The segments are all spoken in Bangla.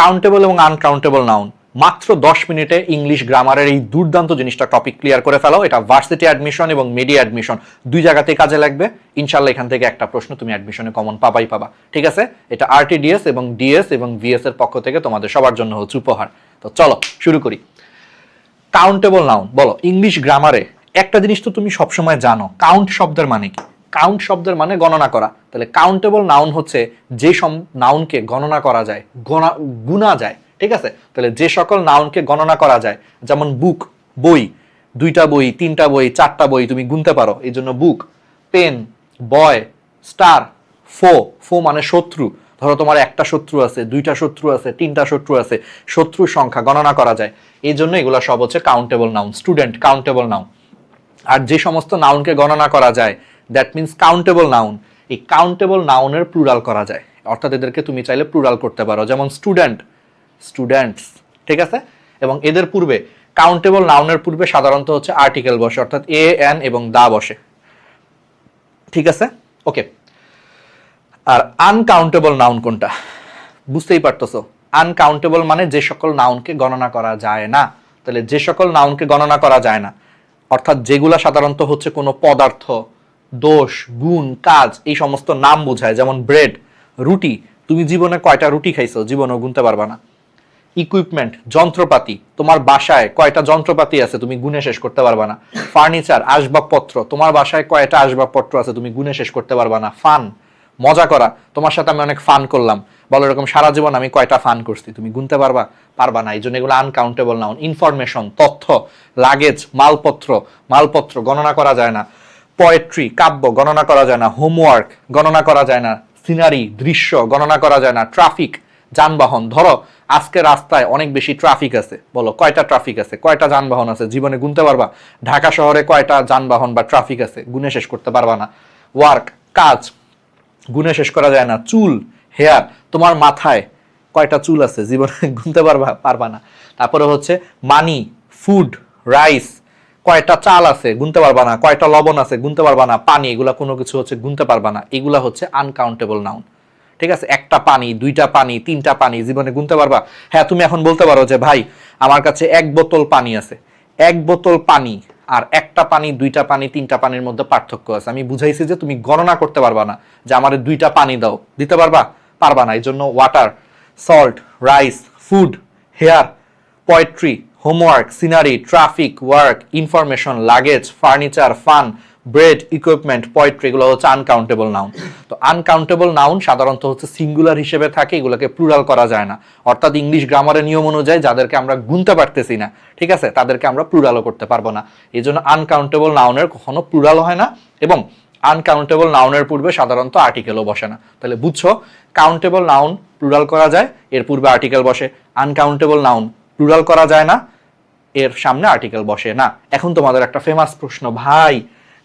কাউন্টেবল এবং আনকাউন্টেবল নাউন মাত্র দশ মিনিটে ইংলিশ গ্রামারের এই দুর্দান্ত জিনিসটা টপিক ক্লিয়ার করে ফেলো। এটা ভার্সিটি অ্যাডমিশন এবং মিডিয়া অ্যাডমিশন দুই জায়গাতেই কাজে লাগবে। ইনশাল্লাহ এখান থেকে একটা প্রশ্ন তুমি অ্যাডমিশনে কমন পাবাই পাবা। ঠিক আছে? এটা আরটিডিএস এবং ডিএস এবং ভিএস এর পক্ষ থেকে তোমাদের সবার জন্য হচ্ছে উপহার। তো চলো, শুরু করি। কাউন্টেবল নাউন বলো ইংলিশ গ্রামারে একটা জিনিস তো তুমি সবসময় জানো। কাউন্ট শব্দের মানে কি? কাউন্ট শব্দের মানে গণনা করা। তাহলে কাউন্টেবল নাউন হচ্ছে যে সব নাউনকে গণনা করা যায়, গণা, গুণা যায়, ঠিক আছে? তাহলে যে সকল নাউনকে গণনা করা যায়, যেমন বুক বই, দুইটা বই, তিনটা বই, চারটা বই তুমি গুনতে পারো, এই জন্য বুক পেন বয় স্টার ফো ফো মানে শত্রু। ধরো তোমার একটা শত্রু আছে, দুইটা শত্রু আছে, তিনটা শত্রু আছে, শত্রুর সংখ্যা গণনা করা যায়। এই জন্য এগুলো সব হচ্ছে countable noun student countable noun আর যে সমস্ত নাউনকে গণনা করা যায় দ্যাট মিনস কাউন্টেবল নাউন এই কাউন্টেবল নাউনের প্লুরাল করা যায়। অর্থাৎ এদেরকে তুমি চাইলে প্লুরাল করতে পারো। যেমন স্টুডেন্ট স্টুডেন্টস ঠিক আছে? এবং এদের পূর্বে কাউন্টেবল নাউনের পূর্বে সাধারণত হচ্ছে আর্টিকেল বসে, অর্থাৎ এ এন এবং দা বসে। ঠিক আছে? ওকে আর আনকাউন্টেবল নাউন কোনটা? বুঝতেই পারতেছো। আনকাউন্টেবল মানে যে সকল নাউনকে গণনা করা যায় না। তাহলে যে সকল নাউনকে গণনা করা যায় না। অর্থাৎ যেগুলা সাধারণত হচ্ছে কোনো পদার্থ দোষ, গুণ, কাজ এই সমস্ত নাম বোঝায়। যেমন ব্রেড রুটি, তুমি জীবনে কয়টা রুটি খাইছো? জীবনেও গুনতে পারবা না। ইকুইপমেন্ট যন্ত্রপাতি, তোমার বাসায় কয়টা যন্ত্রপাতি আছে তুমি গুনে শেষ করতে পারবা না। ফার্নিচার আসবাবপত্র, তোমার বাসায় কয়টা আসবাবপত্র আছে তুমি গুনে শেষ করতে পারবা না। ফান মজা করা, তোমার সাথে আমি অনেক ফান করলাম। বলো এরকম সারা জীবন আমি কয়টা ফান করছি? তুমি গুনতে পারবা? পারবা না। এই জন্য এগুলো আনকাউন্টেবল নাউন ইনফরমেশন তথ্য লাগেজ মালপত্র মালপত্র গণনা করা যায় না। পোয়েট্রি কাব্য, গণনা করা যায় না হোমওয়ার্ক গণনা করা যায় না সিনারি দৃশ্য, গণনা করা যায় না ট্রাফিক যানবাহন। ধরো, আজকে রাস্তায় অনেক বেশি ট্রাফিক আছে। বলো, কয়টা ট্রাফিক আছে? কয়টা যানবাহন আছে? জীবনে গুনতে পারবা? ঢাকা শহরে কয়টা যানবাহন বা ট্রাফিক আছে? গুনে শেষ করতে পারবা না। ওয়ার্ক কাজ, গুনে শেষ করা যায় না। চুল হেয়ার তোমার মাথায় কয়টা চুল আছে? জীবনে গুনতে পারবা পারবা না। তারপরে হচ্ছে মানি ফুড রাইস কয়টা চাল আছে গুনতে পারবা না, কয়টা লবণ আছে গুনতে পারবা না, পানি, এগুলা কোনো কিছু হচ্ছে গুনতে পারবা না, এগুলা হচ্ছে আনকাউন্টেবল নাউন ঠিক আছে? একটা পানি, দুইটা পানি, তিনটা পানি জীবনে গুনতে পারবা? হ্যাঁ তুমি এখন বলতে পারো যে, ভাই, আমার কাছে এক বোতল পানি আছে। এক বোতল পানি আর একটা পানি, দুইটা পানি, তিনটা পানির মধ্যে পার্থক্য আছে। আমি বুঝাইছি যে তুমি গণনা করতে পারবা না যে আমার দুইটা পানি দাও। দিতে পারবা? পারবা না। এই জন্য water salt rice food hair poetry homework scenery traffic work information luggage furniture fun bread equipment poetry এগুলো হচ্ছে আনকাউন্টেবল নাউন তো আনকাউন্টেবল নাউন সাধারণত হচ্ছে সিঙ্গুলার হিসেবে থাকে, এগুলোকে প্লুরাল করা যায় না। অর্থাৎ ইংলিশ গ্রামারের নিয়ম অনুযায়ী যাদেরকে আমরা গুনতে পারতেছি না, ঠিক আছে? তাদেরকে আমরা প্লুরালও করতে পারব না। এই জন্য আনকাউন্টেবল নাউনের কখনো প্লুরাল হয় না এবং আনকাউন্টেবল নাউনের পূর্বে সাধারণত আর্টিকেলও বসে না। তাহলে বুঝছ? কাউন্টেবল নাউন প্লুরাল করা যায়, এর পূর্বে আর্টিকেল বসে। আনকাউন্টেবল নাউন প্লুরাল করা যায় না, এর সামনে আর্টিকেল বসে না। এখন তোমাদের একটা ফেমাস প্রশ্ন, ভাই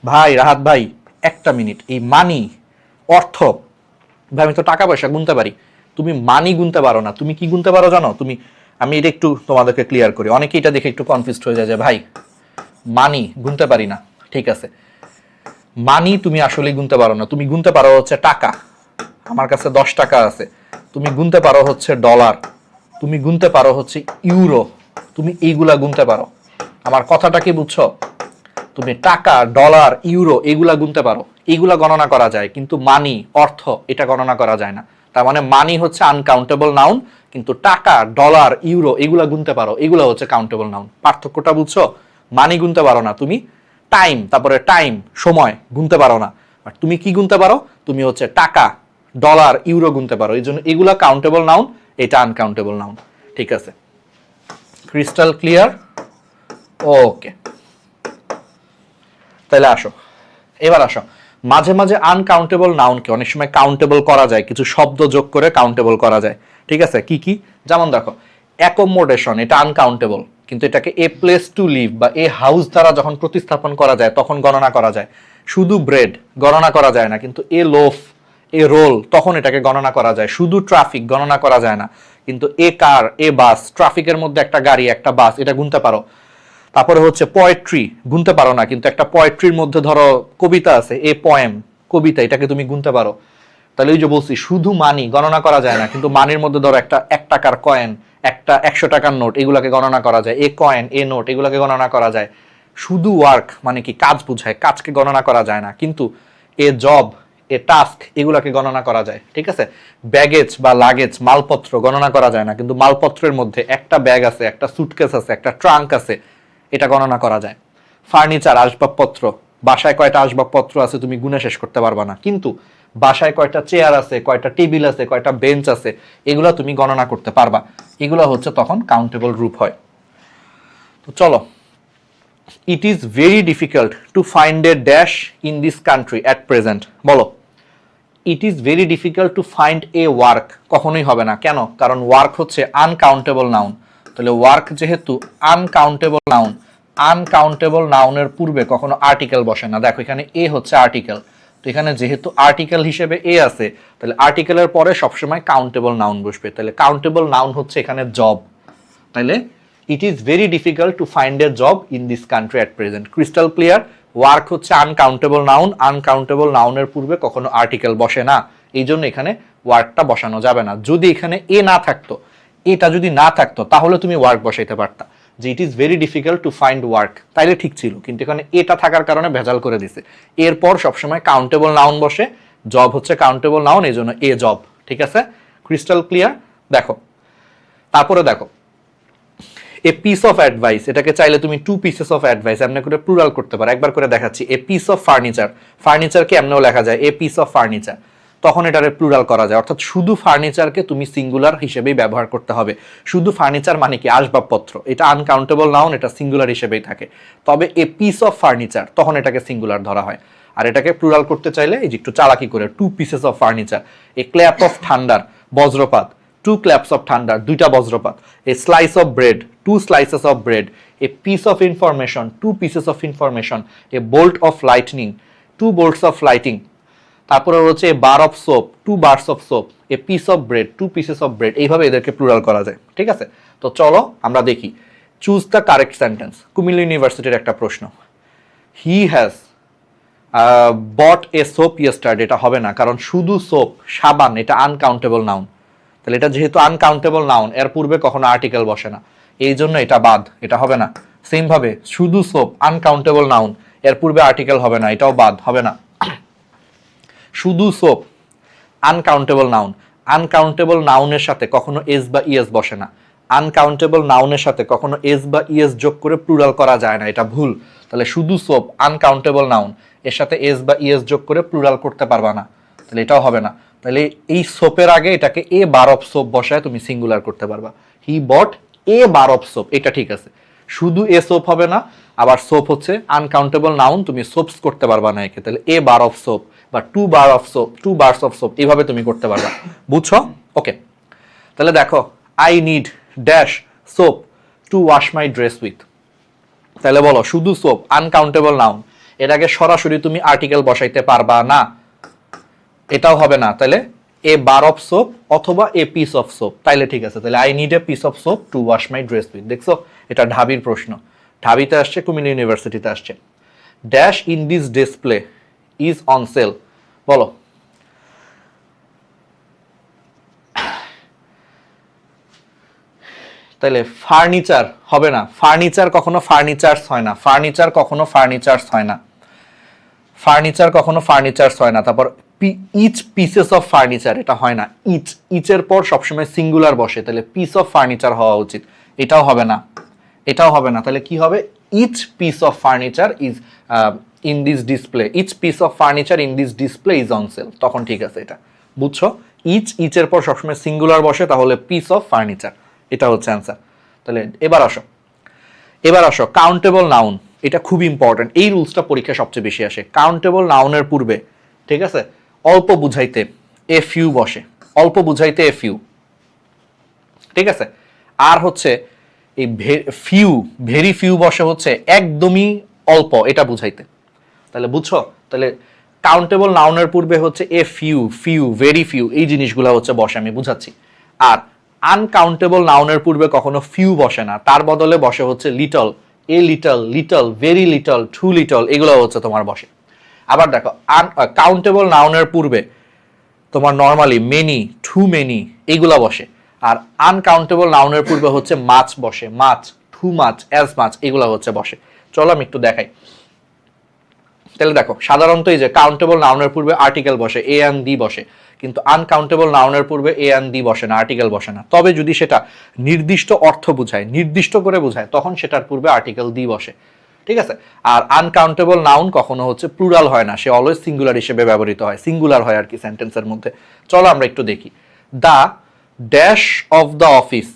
ভাই, রাহাত ভাই, একটা মিনিট, এই মানি অর্থ, ভাই, আমি তো টাকা পয়সা গুনতে পারি, তুমি মানি গুনতে পারো না, তুমি কি গুনতে পারো জানো? তুমি, আমি এটা একটু তোমাদেরকে ক্লিয়ার করি অনেকে এটা দেখে একটু কনফিউজড হয়ে যায় যে, ভাই মানি গুনতে পারি না, ঠিক আছে। মানি তুমি আসলে গুনতে পারো না, তুমি গুনতে পারো হচ্ছে টাকা, আমার কাছে দশ টাকা আছে, তুমি গুনতে পারো হচ্ছে ডলার তুমি গুনতে পারো হচ্ছে ইউরো। তুমি এইগুলা গুনতে পারো। আমার কথাটা কি বুঝছ? তুমি টাকা, ডলার, ইউরো এগুলা গুনতে পারো। এইগুলা গণনা করা যায়, কিন্তু মানি অর্থ এটা গণনা করা যায় না। তার মানে মানি হচ্ছে আনকাউন্টেবল নাউন কিন্তু টাকা, ডলার, ইউরো এগুলা গুনতে পারো। এগুলা হচ্ছে কাউন্টেবল নাউন পার্থক্যটা বুঝছ? মানি গুনতে পারো না তুমি। টাইম তারপরে টাইম সময় গুনতে পারো না। বাট তুমি কি গুনতে পারো? তুমি হচ্ছে টাকা, ডলার, ইউরো গুনতে পারো। এই জন্য এগুলা কাউন্টেবল নাউন এটা আনকাউন্টেবল নাউন ঠিক আছে? ক্রিস্টাল ক্লিয়ার ওকে তাহলে আসো। এবার আসো। মাঝে মাঝে আনকাউন্টেবল নাউনকে অনেক সময় কাউন্টেবল করা যায়, কিছু শব্দ যোগ করে কাউন্টেবল করা যায়, ঠিক আছে? কি কি? যেমন দেখো অ্যাকোমোডেশন এটা আনকাউন্টেবল কিন্তু এটাকে এ প্লেস টু লিভ বা এ হাউস দ্বারা যখন প্রতিস্থাপন করা যায়, তখন গণনা করা যায়। শুধু ব্রেড গণনা করা যায় না, কিন্তু এ লোফ এ রোল তখন এটাকে গণনা করা যায়। শুধু ট্রাফিক গণনা করা যায় না। কিন্তু এ কার এ বাস ট্রাফিকের মধ্যে একটা গাড়ি, একটা বাস এটা গুনতে পারো। তারপরে হচ্ছে পোয়েট্রি গুনতে পারো না। কিন্তু একটা পোয়েট্রির মধ্যে ধরো কবিতা আছে, এ পয়েম কবিতা, এটাকে তুমি গুনতে পারো। তাহলে ওই যে বলছি, শুধু মানি গণনা করা যায় না। কিন্তু মানির মধ্যে ধরো একটা এক টাকার কয়েন একটা একশো টাকার নোট এগুলাকে গণনা করা যায়। এ কয়েন এ নোট এগুলাকে গণনা করা যায়। শুধু ওয়ার্ক মানে কি? কাজ বোঝায়। কাজকে গণনা করা যায় না। কিন্তু এ জব টাস্ক এগুলাকে গণনা করা যায়, ঠিক আছে? ব্যাগেজ বা লাগেজ মালপত্র গণনা করা যায় না, কিন্তু মালপত্রের মধ্যে একটা ব্যাগ আছে, একটা সুটকেস আছে, একটা ট্রাঙ্ক আছে, এটা গণনা করা যায়। ফার্নিচার আসবাবপত্র, বাসায় কয়টা আসবাবপত্র আছে তুমি গুণে শেষ করতে পারবা না, কিন্তু বাসায় কয়টা চেয়ার আছে, কয়টা টেবিল আছে, কয়টা বেঞ্চ আছে, এগুলো তুমি গণনা করতে পারবা। এগুলো হচ্ছে তখন কাউন্টেবল রূপ হয়। তো চলো it is very difficult to find a dash in this country at present বলো। It is very difficult to find a work কখনোই হবে না। কেন? কারণ ওয়ার্ক হচ্ছে আনকাউন্টেবল নাউন তাহলে ওয়ার্ক যেহেতু আনকাউন্টেবল নাউন আনকাউন্টেবল নাউনের পূর্বে কখনো আর্টিকেল বসে না। দেখো, এখানে এ হচ্ছে আর্টিকেল তো এখানে যেহেতু আর্টিকেল হিসেবে এ আছে, তাহলে আর্টিকেলের পরে সবসময় কাউন্টেবল নাউন বসবে। তাহলে কাউন্টেবল নাউন হচ্ছে এখানে জব তাহলে it is very difficult to find a job in this country at present crystal clear work হচ্ছে আনকাউন্টেবল নাউন আনকাউন্টেবল নাউনের পূর্বে কখনো আর্টিকেল বসে না। এই জন্য এখানে ওয়ার্কটা বসানো যাবে না। যদি এখানে এ না থাকতো, এটা যদি না থাকতো, তাহলে তুমি ওয়ার্ক বসাইতে পারতা। যে it is very difficult to find work তাইলে ঠিক ছিল, কিন্তু এখানে এটা থাকার কারণে ভেজাল করে দিছে। এরপর সবসময় কাউন্টেবল নাউন বসে জব হচ্ছে কাউন্টেবল নাউন এই জন্য এ জব ঠিক আছে? ক্রিস্টাল ক্লিয়ার দেখো, তারপরে দেখো এ পিস অফ অ্যাডভাইস এটাকে চাইলে তুমি টু পিসেস অফ অ্যাডভাইস এমনি করে প্লুরাল করতে পারো। একবার করে দেখাচ্ছি। এ পিস অফ ফার্নিচার ফার্নিচারকে এমনিও লেখা যায়। এ পিস অফ ফার্নিচার তখন এটারে প্লুরাল করা যায়। অর্থাৎ শুধু ফার্নিচারকে তুমি সিঙ্গুলার হিসেবেই ব্যবহার করতে হবে। শুধু ফার্নিচার মানে কি? আসবাবপত্র। এটা আনকাউন্টেবল নাউন এটা সিঙ্গুলার হিসেবেই থাকে। তবে এ পিস অফ ফার্নিচার তখন এটাকে সিঙ্গুলার ধরা হয়। আর এটাকে প্লুরাল করতে চাইলে এই যে একটু চালাকি করে two pieces of furniture a clap of thunder বজ্রপাত টু ক্ল্যাপস অফ ঠান্ডার দুইটা বজ্রপাত a slice of bread two slices of bread a piece of information two pieces of information a bolt of lightning two bolts of lighting তারপরে রয়েছে bar of soap two bars of soap a piece of bread two pieces of bread এইভাবে এদেরকে প্লুরাল করা যায়, ঠিক আছে? তো চলো আমরা দেখি। Choose the correct sentence Comilla ইউনিভার্সিটির একটা প্রশ্ন। He has bot A soap ইয়েস্টার্ড এটা হবে না, কারণ শুধু সোপ সাবান, এটা আনকাউন্টেবল নাউন তাহলে এটা যেহেতু আনকাউন্টেবল নাউন এর পূর্বে কখনো আর্টিকেল বসে না। এই জন্য এটা বাদ, এটা হবে না। সেম ভাবে, শুধু সোপ আনকাউন্টেবল নাউন এর পূর্বে আর্টিকেল হবে না, এটাও বাদ, হবে না। শুধু সোপ আনকাউন্টেবল নাউন আনকাউন্টেবল নাউনের সাথে কখনো এস বা ইএস বসে না। আনকাউন্টেবল নাউনের সাথে কখনো এস বা ইএস যোগ করে প্লুরাল করা যায় না, এটা ভুল। তাহলে শুধু সোপ আনকাউন্টেবল নাউন এর সাথে এস বা ইএস যোগ করে প্লুরাল করতে পারবা না। তাহলে এটাও হবে না। তাহলে এই সোপের আগে এটাকে এ বার অফ সোপ বসায় তুমি সিঙ্গুলার করতে পারবা। হি বট এ বার অফ সোপ এটা ঠিক আছে। শুধু এ সোপ হবে না, আবার সোপ হচ্ছে আনকাউন্টেবল নাউন তুমি সোপস করতে পারবা না একে। তাহলে এ বার অফ সোপ বা two bar of soap two bars of soap এইভাবে তুমি করতে পারবা। বুঝছ? ওকে তাহলে দেখো I need dash soap to wash my dress with তাহলে বলো, শুধু সোপ আনকাউন্টেবল নাউন এটাকে সরাসরি তুমি আর্টিকেল বসাইতে পারবা না। এটাও হবে না তাহলে এ বার অফ সোপ অথবা এ পিস অফ সোপ তাইলে ঠিক আছে তাহলে I need a piece of soap to wash my dress with দেখছ? এটা ঢাবির প্রশ্ন। ঢাবিতে আসছে, কুমিল্লা ইউনিভার্সিটিতে আসছে। Dash in this display is on sale বলো। তাহলে ফার্নিচার হবে না। ফার্নিচার কখনো ফার্নিচার্স হয় না। ফার্নিচার কখনো ফার্নিচার্স হয় না। ফার্নিচার কখনো ফার্নিচার্স হয় না। তারপর ইচ পিসেস অফ ফার্নিচার এটা হয় না। ইচ ইচের পর সবসময় সিঙ্গুলার বসে। তাহলে পিস অফ ফার্নিচার হওয়া উচিত। এটাও হবে না। এটাও হবে না। তাহলে কি হবে? Each piece of furniture is in this display each piece of furniture in this display is on sale তখন ঠিক আছে এটা। বুঝছ? ইচ ইচের পর সবসময় সিঙ্গুলার বসে, তাহলে পিস অফ ফার্নিচার এটা হচ্ছে অ্যান্সার তাহলে এবার আসো। এবার আসো। কাউন্টেবল নাউন এটা খুব ইম্পর্টেন্ট এই রুলসটা পরীক্ষা সবচেয়ে বেশি আসে। কাউন্টেবল নাউনের পূর্বে। ঠিক আছে? অল্প বুঝাইতে এ ফিউ বসে। অল্প বুঝাইতে এ ফিউ ঠিক আছে? আর হচ্ছে এই ফিউ ভেরি ফিউ বসে হচ্ছে একদমই অল্প, এটা বুঝাইতে। তাহলে বুঝছ? তাহলে কাউন্টেবল নাউনের পূর্বে হচ্ছে a few few very few এই জিনিসগুলো হচ্ছে বসে, আমি বুঝাচ্ছি। আর আনকাউন্টেবল নাউনের পূর্বে কখনো ফিউ বসে না, তার বদলে বসে হচ্ছে little a little little very little too little এগুলো হচ্ছে তোমার বসে। আবার দেখো কাউন্টেবল নাউনের পূর্বে তোমার নর্মালি মেনি টু মেনি এইগুলা বসে। আর আনকাউন্টেবল নাউনের পূর্বে হচ্ছে মাছ বসে মাছ টু মাছ অ্যাজ মাছ এগুলা হচ্ছে বসে। চলো আমি একটু দেখাই। তাহলে দেখো, সাধারণত এই যে কাউন্টেবল নাউনের পূর্বে আর্টিকেল বসে এ অ্যান্ড দি বসে, কিন্তু আনকাউন্টেবল নাউনের পূর্বে এ অ্যান্ড দি বসে না আর্টিকেল বসে না। তবে যদি সেটা নির্দিষ্ট অর্থ বোঝায়, নির্দিষ্ট করে বোঝায়, তখন সেটার পূর্বে আর্টিকেল দি বসে। ঠিক আছে? আর আনকাউন্টেবল নাউন কখনো হচ্ছে প্লুরাল হয় না, সে অলওয়েজ সিঙ্গুলার হিসেবে ব্যবহৃত হয় সিঙ্গুলার হয় আর কি সেন্টেন্সের মধ্যে। চলো আমরা একটু দেখি। The dash of the office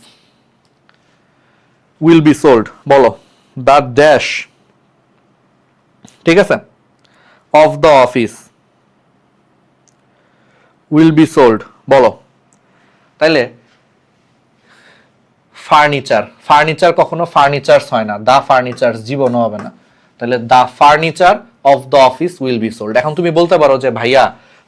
will be sold বলো। দ্য ড্যাশ ঠিক আছে? Of the office will be sold বলো। তাইলে ফার্নিচার। ফার্নিচার কখনো ফার্নিচার্স হয় না। দা ফার্নিচার্স জীবনও হবে না। তাহলে the furniture of the office will be sold. এখন তুমি বলতে পারো যে, ভাইয়া,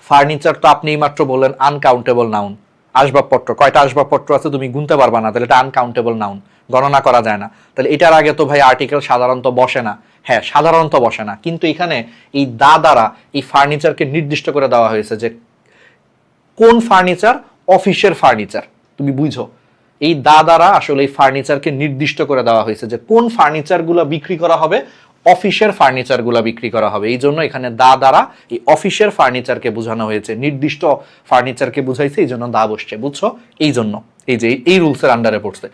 ফার্নিচার তো আপনি মাত্র বললেন আনকাউন্টেবল নাউন আসবাবপত্র, কয়টা আসবাবপত্র আছে তুমি গুনতে পারবা না, তাহলে এটা আনকাউন্টেবল নাউন গণনা করা যায় না। তাহলে এটার আগে তো ভাই আর্টিকেল সাধারণত বসে না। হ্যাঁ সাধারণত বসে না। কিন্তু এখানে এই দা দ্বারা এই ফার্নিচারকে নির্দিষ্ট করে দেওয়া হয়েছে যে, কোন ফার্নিচার? অফিসের ফার্নিচার। তুমি বুঝো? এই দা দ্বারা আসলে এই ফার্নিচারকে নির্দিষ্ট করে দেওয়া হয়েছে যে কোন ফার্নিচারগুলো বিক্রি করা হবে, অফিসের ফার্নিচারগুলো বিক্রি করা হবে। এই জন্য এখানে দা দ্বারা এই অফিসের ফার্নিচারকে বোঝানো হয়েছে, নির্দিষ্ট ফার্নিচারকে বুঝাইছে, এই জন্য দা বসছে, বুঝছ? এই জন্য। এই যে এই রুলসের আন্ডারে পড়ছে।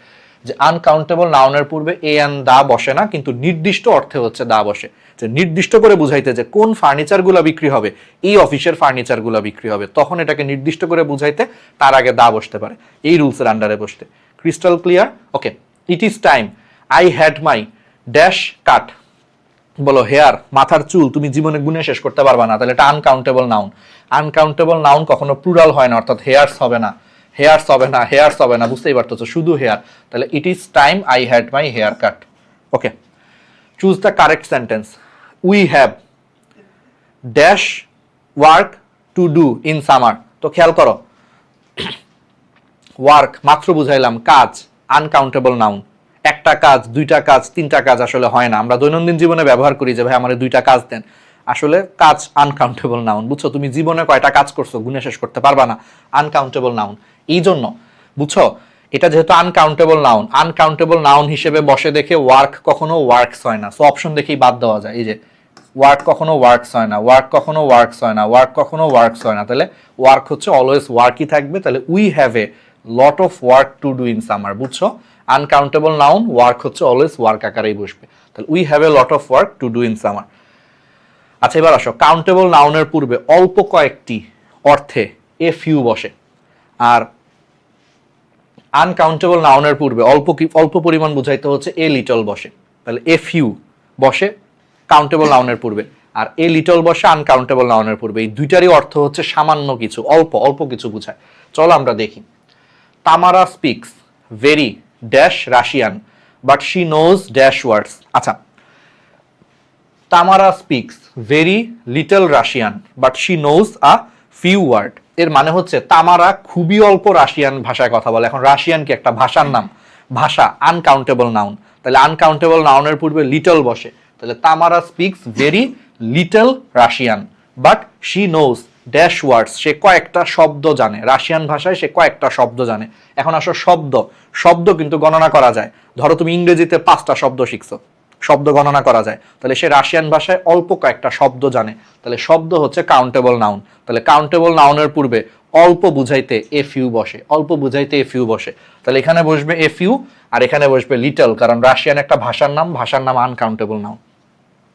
যে আনকাউন্টেবল নাউনের পূর্বে এ অ্যান দা বসে না, কিন্তু নির্দিষ্ট অর্থে হচ্ছে দা বসে। যে নির্দিষ্ট করে বুঝাইতে যে কোন ফার্নিচারগুলো বিক্রি হবে, এই অফিসের ফার্নিচারগুলো বিক্রি হবে, তখন এটাকে নির্দিষ্ট করে বুঝাইতে তার আগে দা বসতে পারে, এই রুলসের আন্ডারে বসতে। Crystal clear okay it is time I had my dash cut বলো হেয়ার মাথার চুল, তুমি জীবনে গুণে শেষ করতে পারবা না, তাহলে এটা আনকাউন্টেবল নাউন আনকাউন্টেবল নাউন কখনো প্লুরাল হয় না, অর্থাৎ হেয়ার্স হবে না। হেয়ার্স হবে না হেয়ার্স হবে না, বুঝতেই পারতো শুধু হেয়ার তাহলে it is time I had my hair cut okay choose the correct sentence we have dash work to do in summer তো খেয়াল করো ওয়ার্ক মাত্র বুঝাইলাম, কাজ আনকাউন্টেবল নাউন একটা কাজ, দুইটা কাজ, তিনটা কাজ আসলে হয় না। আমরা দৈনন্দিন জীবনে ব্যবহার করি যে, ভাই, আমার দুইটা কাজ দেন। আসলে কাজ আনকাউন্টেবল নাউন বুঝছ, তুমি জীবনে কয়টা কাজ করছ গুণে শেষ করতে পারবা না। আনকাউন্টেবল নাউন এই জন্য বুঝছ? এটা যেহেতু আনকাউন্টেবল নাউন আনকাউন্টেবল নাউন হিসেবে বসে দেখে ওয়ার্ক কখনো ওয়ার্কস হয় না। সো অপশন দেখেই বাদ দেওয়া যায়। এই যে ওয়ার্ক কখনো ওয়ার্কস হয় না ওয়ার্ক কখনো ওয়ার্কস হয় না ওয়ার্ক কখনো ওয়ার্কস হয় না। তাহলে ওয়ার্ক হচ্ছে অলওয়েজ ওয়ার্কই থাকবে। তাহলে we have a lot of work to do in summer বুঝছ? আনকাউন্টেবল নাউন ওয়ার্ক হচ্ছে অলওয়েজ ওয়ার্ক আকারেই বসবে। তাহলে we have a lot of work to do in summer আচ্ছা এবার আসো। কাউন্টেবল নাউনের পূর্বে অল্প কয়েকটি অর্থে এ ফিউ বসে। আর আনকাউন্টেবল নাউনের পূর্বে অল্প অল্প পরিমাণ বুঝাইতে হচ্ছে এ লিটল বসে। তাহলে এ ফিউ বসে কাউন্টেবল নাউনের পূর্বে। আর এ লিটল বসে আনকাউন্টেবল নাউনের পূর্বে। এই দুইটারই অর্থ হচ্ছে সামান্য কিছু, অল্প অল্প কিছু বুঝায়। চলো আমরা দেখি। Tamara speaks very dash Russian but she knows dash words আচ্ছা Tamara speaks very little Russian but she knows a few word এর মানে হচ্ছে তামারা খুবই অল্প রাশিয়ান ভাষায় কথা বলে। এখন রাশিয়ান কি একটা ভাষার নাম? ভাষা আনকাউন্টেবল নাউন তাহলে আনকাউন্টেবল নাউনের পূর্বে লিটল বসে। তাহলে Tamara speaks very little Russian but she knows dash words সে কয়েকটা শব্দ জানে। রাশিয়ান ভাষায় সে কয়েকটা শব্দ জানে। এখন আসো শব্দ। শব্দ কিন্তু গণনা করা যায়। ধরো তুমি ইংরেজিতে পাঁচটা শব্দ শিখছো। শব্দ গণনা করা যায়। তাহলে সে রাশিয়ান ভাষায় অল্প কয়েকটা শব্দ জানে। তাহলে শব্দ হচ্ছে কাউন্টেবল নাউন তাহলে কাউন্টেবল নাউনের পূর্বে অল্প বুঝাইতে এ ফিউ বসে। অল্প বুঝাইতে এ ফিউ বসে। তাহলে এখানে বসবে এ ফিউ আর এখানে বসবে লিটল কারণ রাশিয়ান একটা ভাষার নাম ভাষার নাম আনকাউন্টেবল নাউন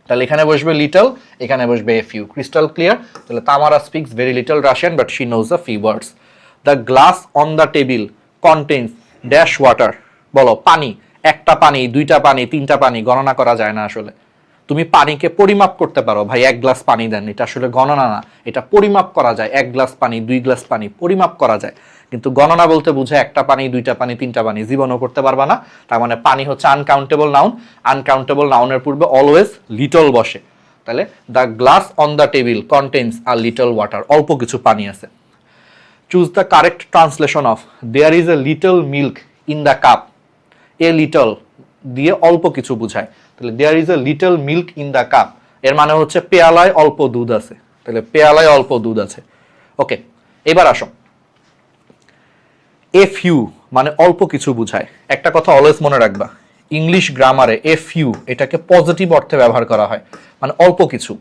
তাহলে এখানে বসবে লিটল এখানে বসবে এ ফিউ ক্রিস্টাল ক্লিয়ার তাহলে Tamara speaks very little Russian but she knows the few words the glass on the table contains dash water বলো, পানি। একটা পানি, দুইটা পানি, তিনটা পানি গণনা করা যায় না আসলে। তুমি পানিকে পরিমাপ করতে পারো, ভাই এক গ্লাস পানি দেন, এটা আসলে গণনা না। এটা পরিমাপ করা যায়, এক গ্লাস পানি, দুই গ্লাস পানি, পরিমাপ করা যায়। কিন্তু গণনা বলতে বোঝায় একটা পানি, দুইটা পানি, তিনটা পানি, জীবনও করতে পারবা না। তার মানে পানি হচ্ছে আনকাউন্টেবল নাউন আনকাউন্টেবল নাউনের পূর্বে অলওয়েজ লিটল বসে। তাহলে the glass on the table contains R little water অল্প কিছু পানি আছে। Choose the correct translation of there is a little milk in the cup a little দিয়ে অল্প কিছু বুঝায়। তাহলে there is a little milk in the cup এর মানে হচ্ছে পেয়ালায় অল্প দুধ আছে। তাহলে পেয়ালায় অল্প দুধ আছে। ওকে এবার আসো। এ ফিউ মানে অল্প কিছু বুঝায়। একটা কথা অলওয়েজ মনে রাখবা ইংলিশ গ্রামারে এ ফিউ এটাকে পজিটিভ অর্থে ব্যবহার করা হয়। মানে অল্প কিছু।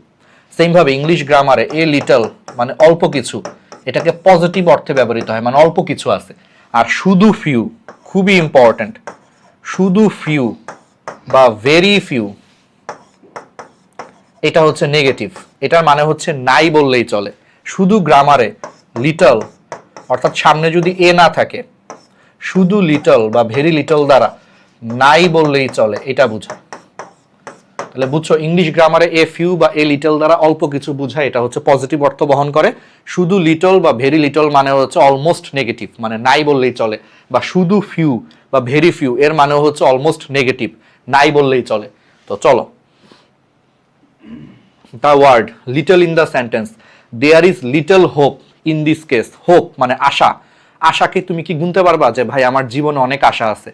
সেম ভাবে ইংলিশ গ্রামারে এ লিটল মানে অল্প কিছু। এটাকে পজিটিভ অর্থে ব্যবহৃত হয়। মানে অল্প কিছু আছে। আর শুধু ফিউ খুবই ইম্পর্ট্যান্ট শুধু ফিউ বা ভেরি ফিউ এটা হচ্ছে নেগেটিভ এটার মানে হচ্ছে নাই বললেই চলে। শুধু গ্রামারে লিটল অর্থাৎ সামনে যদি এ না থাকে, শুধু লিটল বা ভেরি লিটল দ্বারা নাই বললেই চলে, এটা বোঝায় তাহলে বুঝছ ইংলিশ গ্রামারে এ ফিউ বা এ লিটল দ্বারা অল্প কিছু বোঝায়, এটা হচ্ছে পজিটিভ অর্থ বহন করে। শুধু লিটল বা ভেরি লিটল মানে হচ্ছে অলমোস্ট নেগেটিভ মানে নাই বললেই চলে। বা শুধু ফিউ বা ভেরি ফিউ এর মানে হচ্ছে অলমোস্ট নেগেটিভ নাই বললেই চলে। তো চলো। The word little in the sentence there is little hope in this case hope মানে আশা। আশাকে তুমি কি গুনতে পারবা যে, ভাই, আমার জীবনে অনেক আশা আছে।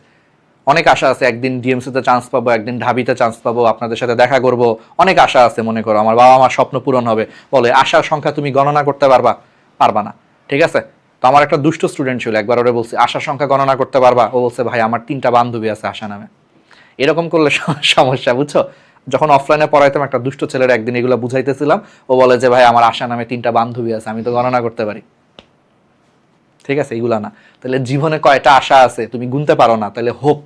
অনেক আশা আছে, একদিন ডিএমসিতে চান্স পাবো, একদিন ঢাবিতে চান্স পাবো, আপনাদের সাথে দেখা করব। অনেক আশা আছে মনে করো, আমার বাবা আমার স্বপ্ন পূরণ হবে। বলে, আশার সংখ্যা তুমি গণনা করতে পারবা পারবা না। ঠিক আছে? আমার একটা দুষ্ট স্টুডেন্ট ছিল, একবার ওরে বলছি, আশার সংখ্যা গণনা করতে পারবা? ও বলছে, ভাই, আমার তিনটা বান্ধবী আছে আশা নামে। এরকম করলে সমস্যা, বুঝছ? যখন অফলাইনে পড়াইতাম, একটা দুষ্ট ছেলের একদিন এগুলো বুঝাইতেছিলাম, ও বলে যে, ভাই, আমার আশা নামে তিনটা বান্ধবী আছে, আমি তো গণনা করতে পারি। ঠিক আছে, এগুলা না। তাহলে জীবনে কয়টা আশা আছে তুমি গুনতে পারো না, তাহলে হোপ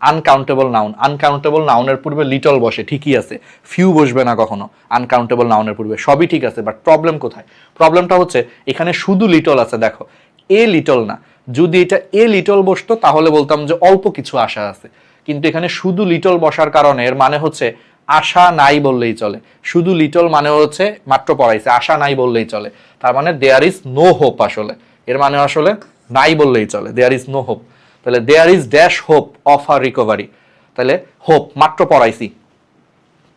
আনকাউন্টেবল নাউন আনকাউন্টেবল নাউনের পূর্বে লিটল বসে, ঠিকই আছে। ফিউ বসবে না কখনো আনকাউন্টেবল নাউনের পূর্বে। সবই ঠিক আছে বাট প্রবলেম কোথায়? প্রবলেমটা হচ্ছে, এখানে শুধু লিটল আছে, দেখো। এ লিটল না। যদি এটা এ লিটল বসতো, তাহলে বলতাম যে অল্প কিছু আশা আছে। কিন্তু এখানে শুধু লিটল বসার কারণে, এর মানে হচ্ছে আশা নাই বললেই চলে। শুধু লিটল মানে হচ্ছে মাত্র পড়াইছে, আশা নাই বললেই চলে। তার মানে দেয়ার ইজ নো হোপ আসলে। এর মানে আসলে নাই বললেই চলে। দেয়ার ইজ নো হোপ তাহলে there is dash hope of R recovery তাহলে হোপ মাত্র পড়াইছি।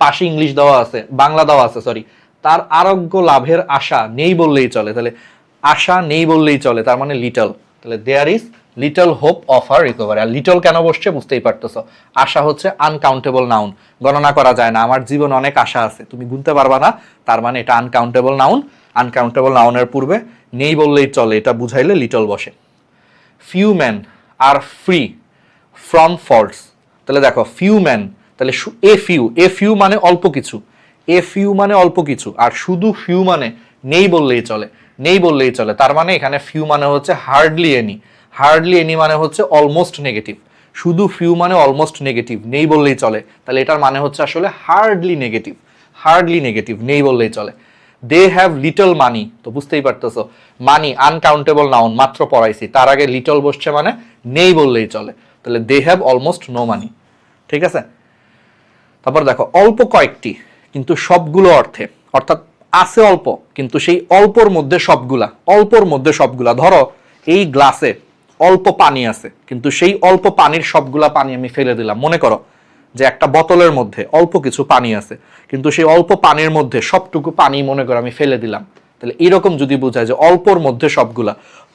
পাশে ইংলিশ দেওয়া আছে, বাংলা দেওয়া আছে সরি তার আরোগ্য লাভের আশা নেই বললেই চলে। তাহলে আশা নেই বললেই চলে, তার মানে লিটল তাহলে there is little hope of R recovery আর লিটল কেন বসছে বুঝতেই পারতেছ। আশা হচ্ছে আনকাউন্টেবল নাউন গণনা করা যায় না। আমার জীবনে অনেক আশা আছে। তুমি গুনতে পারবা না। তার মানে এটা আনকাউন্টেবল নাউন আনকাউন্টেবল নাউনের পূর্বে নেই বললেই চলে। এটা বুঝাইলে লিটল বসে। Few man R free from faults তাহলে দেখো ফিউ ম্যান তাহলে এ ফিউ এ ফিউ মানে অল্প কিছু। এ ফিউ মানে অল্প কিছু। আর শুধু ফিউ মানে নেই বললেই চলে। নেই বললেই চলে। তার মানে এখানে ফিউ মানে হচ্ছে হার্ডলি এনি হার্ডলি এনি মানে হচ্ছে অলমোস্ট নেগেটিভ শুধু ফিউ মানে অলমোস্ট নেগেটিভ নেই বললেই চলে। তাহলে এটার মানে হচ্ছে আসলে হার্ডলি নেগেটিভ হার্ডলি নেগেটিভ নেই বললেই চলে। দে হ্যাভ লিটল মানি তো বুঝতেই পারতেছো। মানি আনকাউন্টেবল নাউন মাত্র পড়াইছি। তার আগে লিটল বসছে মানে নেই বললেই চলে। তাহলে they have almost no money ঠিক আছে? তারপর দেখো, অল্প কয়েকটি, কিন্তু সবগুলো অর্থে, অর্থাৎ আছে অল্প, কিন্তু সেই অল্পর মধ্যে সবগুলা, অল্পর মধ্যে সবগুলা, ধরো এই গ্লাসে অল্প পানি আছে, কিন্তু সেই অল্প পানির সবগুলা পানি আমি ফেলে দিলাম। মনে করো যে একটা বোতলের মধ্যে অল্প কিছু পানি আছে, কিন্তু সেই অল্প পানির মধ্যে সবটুকু পানি মনে করো আমি ফেলে দিলাম। তাহলে এরকম যদি বোঝায় যে অল্পর মধ্যে সবগুলা,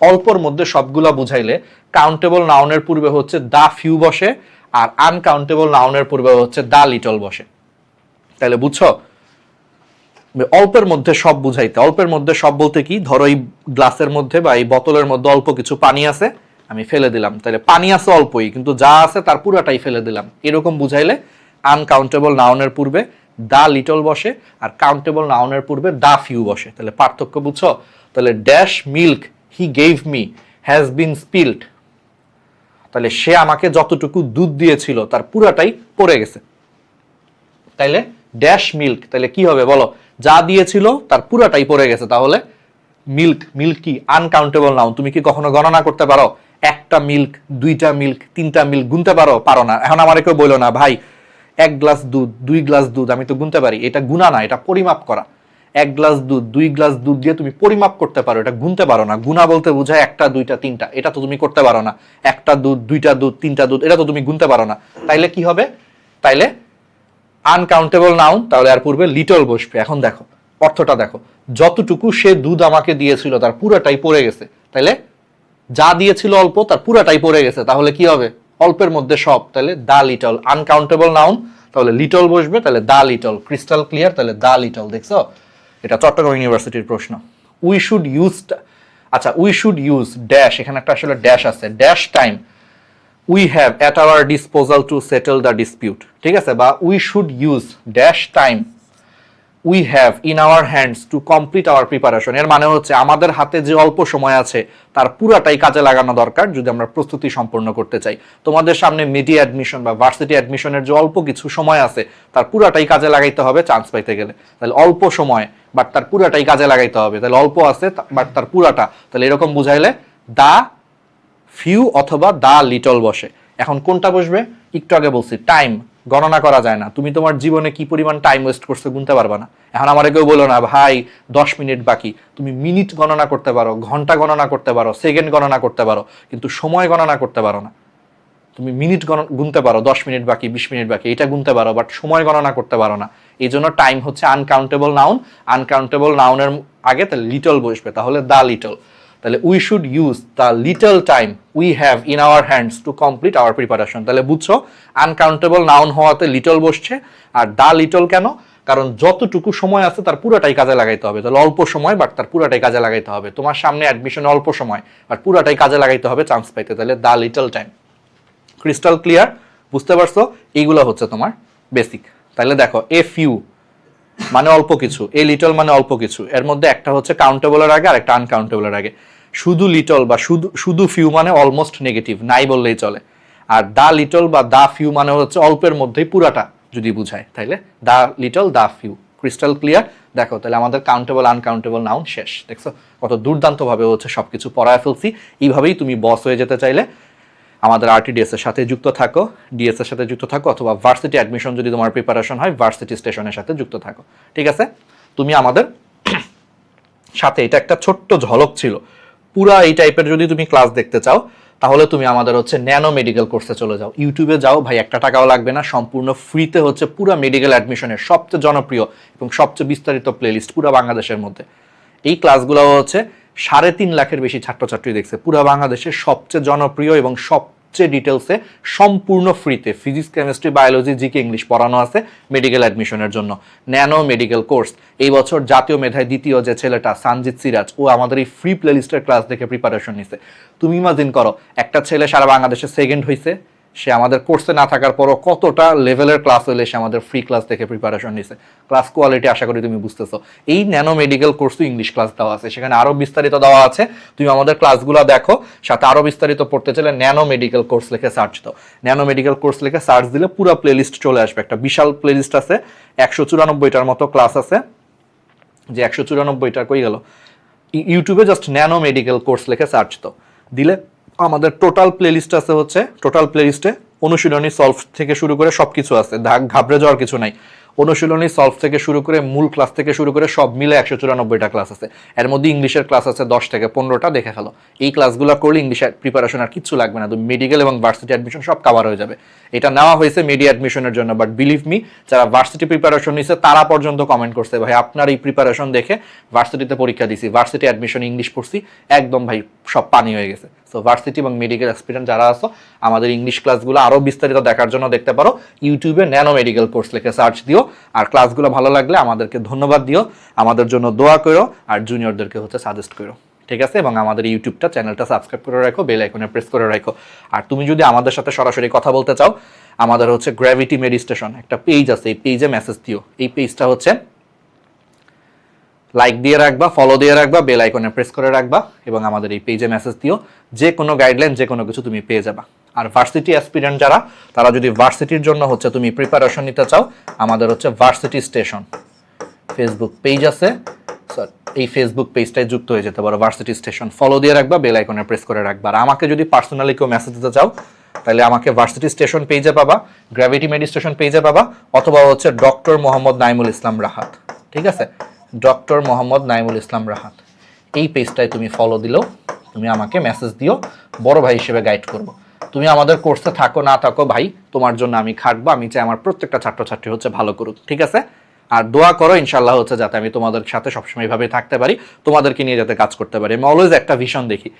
অল্পর মধ্যে সবগুলা বুঝাইলে কাউন্টেবল নাউনের পূর্বে হচ্ছে দা ফিউ বসে, আর আনকাউন্টেবল নাউনের পূর্বে হচ্ছে দা লিটল বসে। তাহলে বুঝছ? অল্পের মধ্যে সব বুঝাইতে অল্পের মধ্যে সব বলতে কি? ধরো এই গ্লাসের মধ্যে বা এই বোতলের মধ্যে অল্প কিছু পানি আছে, আমি ফেলে দিলাম। তাহলে পানি আছে অল্পই, কিন্তু যা আছে তার পুরাটাই ফেলে দিলাম। এরকম বুঝাইলে আনকাউন্টেবল নাউনের পূর্বে দা লিটল বসে আর কাউন্টেবল নাউনের পূর্বে দা ফিউ বসে। তাহলে পার্থক্য বুঝছ? তাহলে dash milk he gave me has been spilled তাহলে সে আমাকে যতটুকু দুধ দিয়েছিল তার পুরাটাই পড়ে গেছে। তাইলে ড্যাশ মিল্ক তাহলে কি হবে বলো? যা দিয়েছিল তার পুরাটাই পড়ে গেছে। তাহলে মিল্ক মিল্ক কি? আনকাউন্টেবল নাউন তুমি কি কখনো গণনা করতে পারো? একটা মিল্ক দুইটা মিল্ক তিনটা মিল্ক গুনতে পারো? পারো না। এখন আমার কেউ বলল না, ভাই, এক গ্লাস দুধ, দুই গ্লাস দুধ, আমি তো গুনতে পারি। এটা গুনা না, এটা পরিমাপ করা। এক গ্লাস দুধ, দুই গ্লাস দুধ দিয়ে তুমি পরিমাপ করতে পারো, এটা গুনতে পারো না। গুনা বলতে বোঝায় একটা, দুইটা, তিনটা। এটা তো তুমি করতে পারো না। একটা দুধ, দুইটা দুধ, তিনটা দুধ, এটা তো তুমি গুনতে পারো না। তাইলে কি হবে? তাইলে আনকাউন্টেবল নাউন তাহলে আর পূর্বে লিটল বসবে। এখন দেখো, অর্থটা দেখো। যতটুকু সে দুধ আমাকে দিয়েছিল, তার পুরাটাই পড়ে গেছে। তাইলে যা দিয়েছিল অল্প, তার পুরাটাই পড়ে গেছে। তাহলে কি হবে? অল্পের মধ্যে সব। তাহলে দা লিটল আনকাউন্টেবল নাউন তাহলে লিটল বসবে, তাহলে দা লিটল ক্রিস্টাল ক্লিয়ার তাহলে দা লিটল দেখছ? এটা চট্টগ্রাম ইউনিভার্সিটির প্রশ্ন। উই শুড ইউজ আচ্ছা উই শুড ইউজ ড্যাশ এখানে একটা আসলে ড্যাশ আছে। Dash time we have at our disposal to settle the dispute ঠিক আছে? বা we should use dash time we have in our hands to complete our preparation এর মানে হচ্ছে আমাদের হাতে যে অল্প সময় আছে, তার পুরাটাই কাজে লাগানো দরকার যদি আমরা প্রস্তুতি সম্পন্ন করতে চাই। তোমাদের সামনে মিডিয়া অ্যাডমিশন বা ভার্সিটি অ্যাডমিশনের যে অল্প কিছু সময় আছে, তার পুরাটাই কাজে লাগাইতে হবে চান্স পাইতে গেলে। তাহলে অল্প সময় বাট তার পুরাটাই কাজে লাগাইতে হবে। তাহলে অল্প আছে বাট তার পুরাটা। তাহলে এরকম বুঝাইলে দা ফিউ অথবা দা লিটল বসে। এখন কোনটা বসবে? একটু আগে বলছি টাইম গণনা করা যায় না। তুমি তোমার জীবনে কি পরিমাণ টাইম ওয়েস্ট করছ গুনতে পারবা না। এখন আমার কেউ বলো না, ভাই, দশ মিনিট বাকি। তুমি মিনিট গণনা করতে পারো, ঘণ্টা গণনা করতে পারো সেকেন্ড গণনা করতে পারো, কিন্তু সময় গণনা করতে পারো না। তুমি মিনিট গুনতে পারো, দশ মিনিট বাকি, বিশ মিনিট বাকি, এটা গুনতে পারো বাট সময় গণনা করতে পারো না। এই জন্য টাইম হচ্ছে আনকাউন্টেবল নাউন আনকাউন্টেবল নাউনের আগে লিটল বসবে, তাহলে দা লিটল তাহলে we should use the little time we have in our hands to complete our preparation তাহলে বুঝছ? আনকাউন্টেবল নাউন হওয়াতে লিটল বসছে, আর দ্য লিটল কেন? কারণ যতটুকু সময় আছে তার পুরোটাই কাজে লাগাইতে হবে। তাহলে অল্প সময় বাট তার পুরোটাই কাজে লাগাইতে হবে। তোমার সামনে অ্যাডমিশন অল্প সময় বাট পুরোটাই কাজে লাগাইতে হবে চান্স পাইতে। তাহলে the little time crystal clear বুঝতে পারছ? এইগুলো হচ্ছে তোমার বেসিক তাহলে দেখো এ ফিউ মানে অল্প কিছু এ লিটল মানে অল্প কিছু। এর মধ্যে একটা হচ্ছে কাউন্টেবলের আগে আর একটা আনকাউন্টেবলের আগে। শুধু লিটল বা শুধু শুধু ফিউ মানে অলমোস্ট নেগেটিভ নাই বললেই চলে। আর দা লিটল বা দা ফিউ মানে হচ্ছে অল্পের মধ্যেই পুরাটা যদি বুঝায়, তাইলে the little the few crystal clear দেখো, তাহলে আমাদের কাউন্টেবল আনকাউন্টেবল নাউন শেষ। দেখছ? কত দুর্দান্তভাবে হচ্ছে সবকিছু পড়ায় ফেলছি। এইভাবেই তুমি বস হয়ে যেতে চাইলে আমাদের আরটিডিএস এর সাথে যুক্ত থাকো ডিএস এর সাথে যুক্ত থাকো, অথবা ভার্সিটি অ্যাডমিশন যদি তোমার প্রিপারেশন হয় ভার্সিটি স্টেশনের সাথে যুক্ত থাকো। ঠিক আছে? তুমি আমাদের সাথে এটা একটা ছোট্ট ঝলক ছিল। পুরা এই টাইপের যদি তুমি ক্লাস দেখতে চাও, তাহলে তুমি আমাদের হচ্ছে ন্যানো মেডিকেল কোর্সে চলে যাও। ইউটিউবে যাও, ভাই, একটা টাকাও লাগবে না, সম্পূর্ণ ফ্রিতে হচ্ছে পুরো মেডিকেল অ্যাডমিশনের সবচেয়ে জনপ্রিয় এবং সবচেয়ে বিস্তারিত প্লেলিস্ট পুরো বাংলাদেশের মধ্যে। এই ক্লাসগুলো হচ্ছে সাড়ে তিন লাখের বেশি ছাত্রছাত্রী দেখছে। পুরো বাংলাদেশের সবচেয়ে জনপ্রিয় এবং সবচেয়ে ডিটেলসে সম্পূর্ণ ফ্রিতে physics chemistry biology GK English পড়ানো আছে মেডিকেল অ্যাডমিশনের জন্য। ন্যানো মেডিকেল কোর্স এই বছর জাতীয় মেধায় দ্বিতীয় যে ছেলেটা সানজিৎ সিরাজ ও আমাদের এই ফ্রি প্লেলিস্টের ক্লাস দেখে প্রিপারেশন নিছে। তুমি ইমাজিন করো, একটা ছেলে সারা বাংলাদেশে সেকেন্ড হয়েছে সে আমাদের কোর্সে না থাকার পরও কতটা লেভেলের ক্লাস হলে সে আমাদের ফ্রি ক্লাস থেকে প্রিপারেশন নিছে। ক্লাস কোয়ালিটি আশা করি তুমি বুঝতেছো। এই ন্যানো মেডিকেল কোর্সও ইংলিশ ক্লাস দেওয়া আছে। সেখানে আরও বিস্তারিত দেওয়া আছে। তুমি আমাদের ক্লাসগুলো দেখো, সাথে আরও বিস্তারিত পড়তে চাইলে ন্যানো মেডিকেল কোর্স লিখে সার্চ দাও। ন্যানো মেডিকেল কোর্স লিখে সার্চ দিলে পুরো প্লেলিস্ট চলে আসবে। একটা বিশাল প্লেলিস্ট আছে, একশো চুরানব্বইটার মতো ক্লাস আছে, যে একশো চুরানব্বইটা কই গেল? ইউটিউবে জাস্ট ন্যানো মেডিকেল কোর্স লিখে সার্চ দাও। দিলে আমাদের টোটাল প্লেলিস্ট আছে হচ্ছে টোটাল প্লেলিস্টে অনুশীলনী সলভ থেকে শুরু করে সব কিছু আছে ঘাবড়ে যাওয়ার কিছু নাই। অনুশীলনী সলভ থেকে শুরু করে মূল ক্লাস থেকে শুরু করে সব মিলে একশো চুরানব্বইটা ক্লাস আছে। এর মধ্যে ইংলিশের ক্লাস আছে দশ থেকে পনেরোটা, দেখে ফেলো। এই ক্লাসগুলো করলে ইংলিশের প্রিপারেশন আর কিচ্ছু লাগবে না। তুমি মেডিকেল এবং ভার্সিটি অ্যাডমিশন সব কাভার হয়ে যাবে। এটা নেওয়া হয়েছে মিডিয়া অ্যাডমিশনের জন্য। বাট বিলিভ মি যারা ভার্সিটি প্রিপারেশন নিছে, তারা পর্যন্ত কমেন্ট করছে, ভাই, আপনার এই প্রিপারেশন দেখে ভার্সিটিতে পরীক্ষা দিছি ভার্সিটি অ্যাডমিশন ইংলিশ পড়ছি, একদম ভাই, সব পানি হয়ে গেছে। সো ভার্সিটি এবং মেডিকেল এক্সপিরিয়েন্স যারা আছো, আমাদের ইংলিশ ক্লাসগুলো আরও বিস্তারিত দেখার জন্য দেখতে পারো। ইউটিউবে ন্যানো মেডিকেল কোর্স লিখে সার্চ দিও। আর ক্লাসগুলো ভালো লাগলে আমাদেরকে ধন্যবাদ দিও। আমাদের জন্য দোয়া করো আর জুনিয়রদেরকে হচ্ছে সাজেস্ট করো। ঠিক আছে? এবং আমাদের ইউটিউবটা চ্যানেলটা সাবস্ক্রাইব করে রাখো বেল আইকনে প্রেস করে রাখো। আর তুমি যদি আমাদের সাথে সরাসরি কথা বলতে চাও, আমাদের হচ্ছে গ্র্যাভিটি মেডিস্টেশন একটা পেজ আছে, এই পেজে মেসেজ দিও। এই পেজটা হচ্ছে লাইক দিয়ে রাখবা ফলো দিয়ে রাখবা বেল আইকনে প্রেস করে রাখবা এবং আমাদের এই পেজে মেসেজ দিও। যে কোনো গাইডলাইন যে কোনো কিছু তুমি পেয়ে যাবা। আর ভার্সিটি অ্যাসপিরেন্ট যারা, তারা যদি ভার্সিটির জন্য হচ্ছে তুমি প্রিপারেশন নিতে চাও, আমাদের হচ্ছে ভার্সিটি স্টেশন ফেসবুক পেজ আছে। এই ফেসবুক পেজটায় যুক্ত হয়ে যেতে পারো ভার্সিটি স্টেশন ফলো দিয়ে রাখবা বেল আইকনে প্রেস করে রাখবা। আর আমাকে যদি পার্সোনালি কেউ মেসেজ দিতে চাও, তাহলে আমাকে ভার্সিটি স্টেশন পেজে পাবা গ্র্যাভিটি মেডিস্টেশন পেজে পাবা, অথবা হচ্ছে ডক্টর মোহাম্মদ নাইমুল ইসলাম রাহাত। ঠিক আছে? ডক্টর মোহাম্মদ নাইমুল ইসলাম রাহাত। এই পেজটায় তুমি ফলো দিলেও তুমি আমাকে মেসেজ দিও, বড় ভাই হিসেবে গাইড করব। তুমি আমাদের কোর্সে থাকো, না থাকো ভাই, তোমার জন্য আমি খাটবো। আমি চাই আমার প্রত্যেকটা ছাত্রছাত্রী হচ্ছে ভালো করুক, ঠিক আছে? আর দোয়া করো ইনশাল্লাহ হচ্ছে যাতে আমি তোমাদের সাথে সবসময় এইভাবে থাকতে পারি, তোমাদেরকে নিয়ে যাতে কাজ করতে পারি। আমি অলওয়েজ একটা ভিশন দেখি।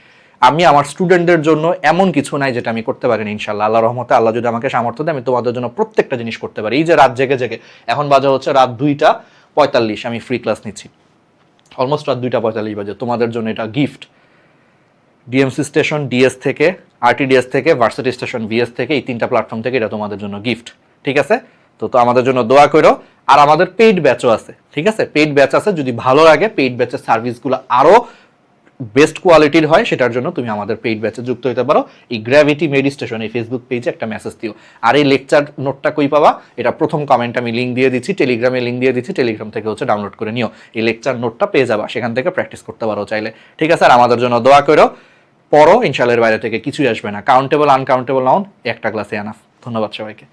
আমি আমার স্টুডেন্টদের জন্য এমন কিছু নাই যেটা আমি করতে পারি না ইনশাল্লাহ আল্লাহ রহমতে আল্লাহ যদি আমাকে সামর্থ্য দেয়, আমি তোমাদের জন্য প্রত্যেকটা জিনিস করতে পারি। এই যে রাত জেগে জেগে, এখন বাজে হচ্ছে রাত দুইটা। পঁয়তাল্লিশ, আমি ফ্রি ক্লাস নিচ্ছি। অলমোস্ট রাত দুইটা পঁয়তাল্লিশ বাজে। তোমাদের জন্য এটা gift D M C station D S থেকে আরটিডিএস থেকে ভার্সিটি স্টেশন ভিএস থেকে, এই তিনটা প্ল্যাটফর্ম থেকে এটা তোমাদের জন্য গিফট ঠিক আছে? তো তো আমাদের জন্য দোয়া করো। আর আমাদের পেইড ব্যাচও আছে। ঠিক আছে? পেইড ব্যাচ আছে। যদি ভালো লাগে পেইড ব্যাচের সার্ভিসগুলো আরও বেস্ট কোয়ালিটির হয়, সেটার জন্য তুমি আমাদের পেইড ব্যাচে যুক্ত হতে পারো। এই গ্র্যাভিটি মেডিস্টেশন এই ফেসবুক পেজে একটা মেসেজ দিও। আর এই লেকচার নোটটা কই পাবা? এটা প্রথম কমেন্ট আমি লিঙ্ক দিয়ে দিচ্ছি টেলিগ্রামে লিঙ্ক দিয়ে দিচ্ছি টেলিগ্রাম থেকে হচ্ছে ডাউনলোড করে নিও। এই লেকচার নোটটা পেয়ে যাবা, সেখান থেকে প্র্যাকটিস করতে পারো চাইলে। ঠিক আছে? আর আমাদের জন্য দোয়া করো, পড়ো ইনশাল্লাহের বাইরে থেকে কিছুই আসবে না। কাউন্টেবল আনকাউন্টেবল নাউন একটা ক্লাসে আনাফ ধন্যবাদ সবাইকে।